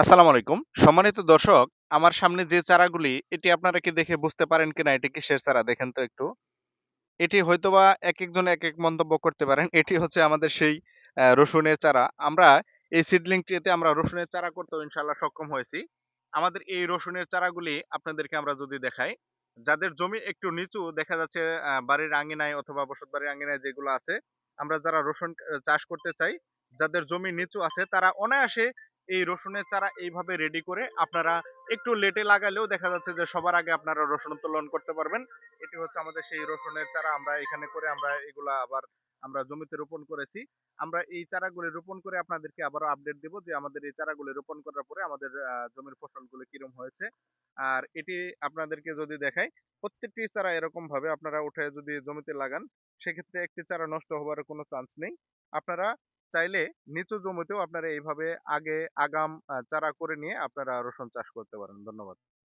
আসসালামু আলাইকুম। সম্মানিত দর্শক, আমার সামনে যে চারাগুলি এটি আপনারা কি দেখে বুঝতে পারেন কিনা এটি কিসের চারা দেখেন তো একটু? এটি হয়তোবা একেকজন একেক মন্তব্য করতে পারেন। এটি হচ্ছে আমাদের সেই রসুনের চারা। আমরা এই সিডলিং ট্রিতে আমরা রসুনের চারা করতেও ইনশাআল্লাহ সক্ষম হয়েছি। আমাদের এই রসুনের চারাগুলি আপনাদেরকে আমরা যদি দেখাই, যাদের জমি একটু নিচু দেখা যাচ্ছে বাড়ির আঙ্গিনায় অথবা বসতবাড়ির আঙ্গিনায় যেগুলো আছে, আমরা যারা রসুন চাষ করতে চাই, যাদের জমি নিচু আছে তারা অনায়াসে এই রসুনের চারা এইভাবে রেডি করে আপনারা একটু লেটে লাগালেও দেখা যাচ্ছে যে সবার আগে আপনারা রসুন উত্তোলন করতে পারবেন। এটি হচ্ছে আমাদের সেই রসুনের চারা আমরা এখানে করে আমরা এগুলা আবার আমরা জমিতে রোপণ করেছি। আমরা এই চারাগুলি রোপণ করে আপনাদেরকে আবারও আপডেট দেব যে আমাদের এই চারাগুলি রোপণ করার পরে আমাদের জমির ফসলগুলো কিরম হয়েছে। আর এটি আপনাদেরকে যদি দেখাই, প্রত্যেকটি চারা এরকম ভাবে আপনারা উঠে যদি জমিতে লাগান, সেক্ষেত্রে একটি চারা নষ্ট হবার কোনো চান্স নেই। আপনারা চাইলে নিচু জমিতেও আপনারা এইভাবে আগে আগাম চারা করে নিয়ে আপনারা রসুন চাষ করতে পারেন। ধন্যবাদ।